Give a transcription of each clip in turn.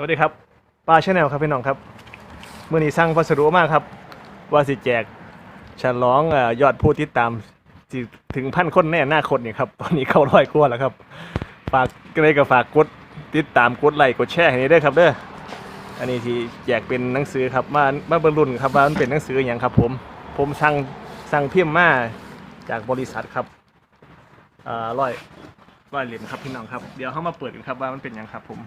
สวัสดีครับป้าชาแนลครับพี่น้องครับเมื่อนี้สั่งพัสดุมากครับ ว่าสิแจกฉลองเอ่อยอดผู้ติดตามถึงพันคนแน่หน้าคนนี่ครับตอนนี้เข้าร้อยกว่าแล้วครับฝากก็เลยก็ฝากกดติดตามกดไลค์กดแชร์ให้ด้วยครับเด้ออันนี้ที่แจกเป็นหนังสือครับมามาเบรรลุนครับว่ามันเป็นหนังสืออย่างครับ ผมผมสั่งสั่งเพิมมาจากบริษัทครับอ่าร้อยร้อยเหรียญครับพี่น้องครับเดี๋ยวเข้ามาเปิดกันครับว่ามันเป็นอย่างครับผม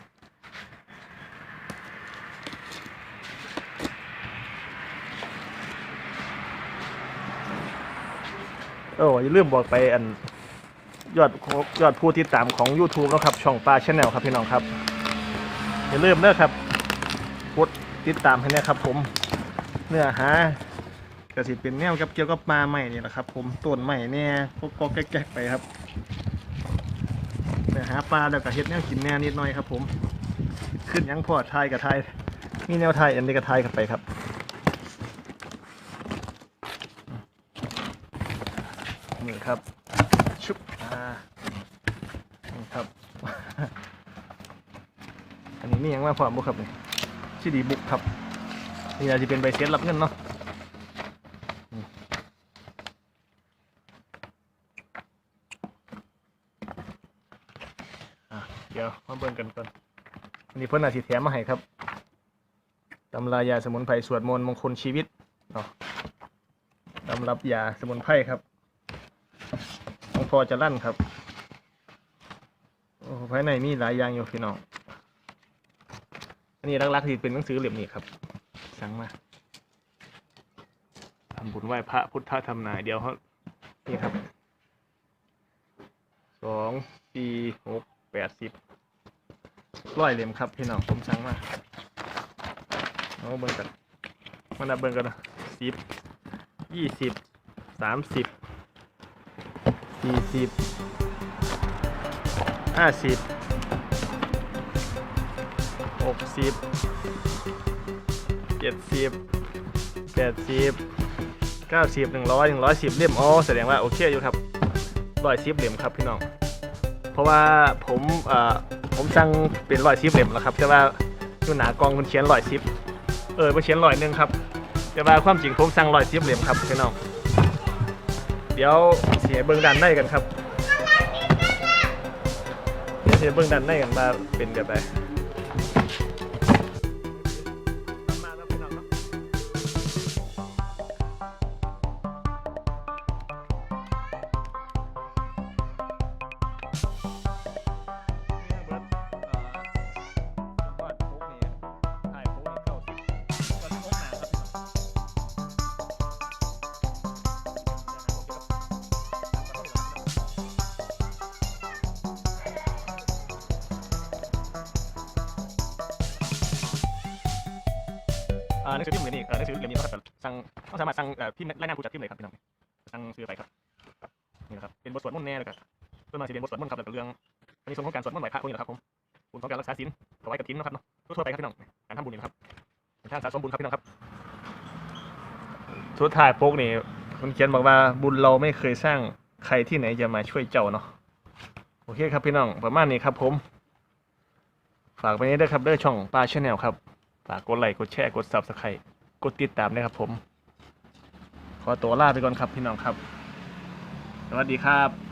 โอ้อย่าลืมบอกไปอันยอดยอดผู้ติดตามของ YouTube นะครับ ช่องปลาชแนลครับพี่น้องครับ อย่าลืมเด้อครับกดติดตามให้นะครับ ผมเนื้อหากระสิเป็นแนวกับเกี่ยวกับปลาใหม่นี่แหละครับ ผมต้นใหม่เนี่ยก็ก็แก๊กไปครับเนื้อหาปลาแล้วก็เฮ็ดแนวกินแน่นิดหน่อยครับ ผม ขึ้นยังพอทายกับทายมีแนวทายอันนี้ก็ทายกันไปครับ นี่ครับ ชุบอ่านี่ครับ อันนี้นี่ยังมาพร้อมบุกครับนี่ชื่อดีบุกครับ นี่อาจจะเป็นใบเซ็นรับเงินเนาะเดี๋ยวมาเบิ่งกันก่อนอันนี้เพิ่นอาจสิแถมมาให้ครับตำรายาสมุนไพรสวดมนต์มงคลชีวิตเนาะตำรับยาสมุนไพรครับ พอจะลั่นครับ โอ้ภายในมีหลายอย่างอยู่พี่น้อง อันนี้ลักๆที่เป็นหนังสือเล่มนี้ครับ สั่งมาทำบุญไหว้พระพุทธธรรมนายเดียวเขานี่ครับ สองสี่หกแปดสิบร้อยเล่มครับพี่น้องผมสั่งมาเอาเบิ่งกันมานับเบิ่งกันนะสิบยี่สิบสามสิบ สี่สิบห้าสิบหกสิบเจ็ดสิบแปดสิบเก้าสิบหนึ่งร้อยหนึ่งร้อยสิบเล่มอ๋อแสดงว่าโอเคอยู่ครับร้อยสิบเล่มครับพี่น้อง เพราะว่าผมเอ่อผมสั่งเป็นร้อยสิบเล่มแล้วครับแต่ว่าอยู่หนากองคุณเขียนร้อยสิบเออมาเขียนร้อยหนึ่งครับแต่ว่าความจริงผมสั่งร้อยสิบเล่มครับพี่น้อง เดี๋ยวเสียเบิ้งดันได้กันครับ เดี๋ยวเสียเบิ้งดันได้กันมาเป็นกันไปอ่ หนังสือพิมพ์เหมือนนี่เอ่อหนังสือเล่มนี้นะครับสั่งต้องสามารถสั่งเอ่อพิมพ์รายงานผู้จัดพิมพ์เลยครับพี่น้องสั่งซื้อไปครับนี่นะครับเป็นบทสวดมนต์แน่เลยครับต้นมาสิเป็นบทสวดมนต์ครับแล้วก็เรื่องอันนี้ส่วนของการสวดมนต์ไหว้พระพวกนี้แหละครับผมบุญของการรักษาศีลถวายกฐินนะครับเนาะทั่วๆไปครับพี่น้องการทำบุญนี่นะครับเป็นทางสะสมบุญครับพี่น้องครับสุดท้ายโป๊กนี่มันเขียนบอกว่าบุญเราไม่เคยสร้างใครที่ไหนจะมาช่วยเจ้าเนาะโอเคครับพี่น้องประมาณนี้ครับผม ฝากไปนี้ด้วยครับเด้อช่องปลาชาแนลครับ ฝากกดไลค์กดแชร์กด subscribe กดติดตามนะครับผม ขอตัวลาไปก่อนครับพี่น้องครับ สวัสดีครับ